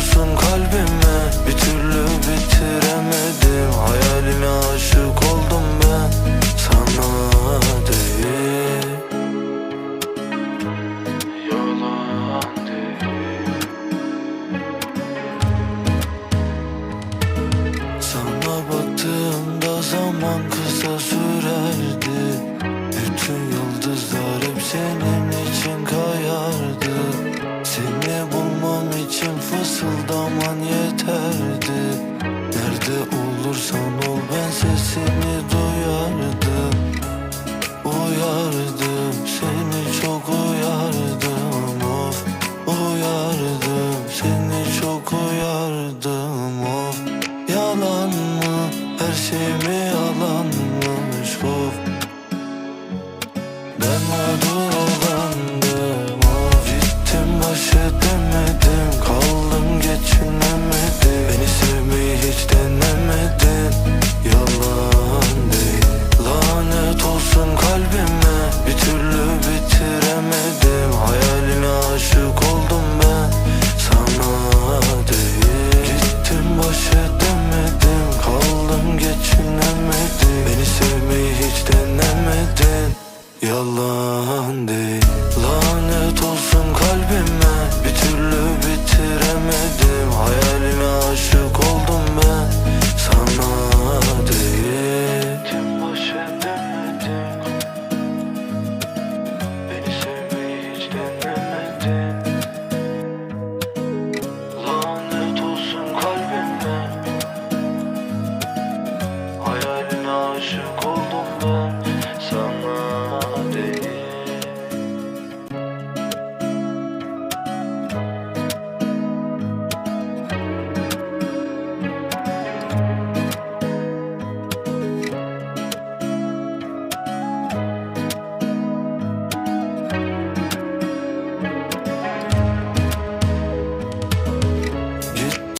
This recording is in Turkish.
Olsun kalbime Bir türlü bitiremedim. Hayaline aşık oldum ben Sana değil. Yalan değil. Sana baktığımda zaman kısa sürerdi. Bütün yıldızlar seni duyardım Uyardım. Seni çok uyardım of Uyardım. Seni çok uyardım of. Yalan mı her şey mi yalanmış of? yalan değil. Lanet olsun kalbime.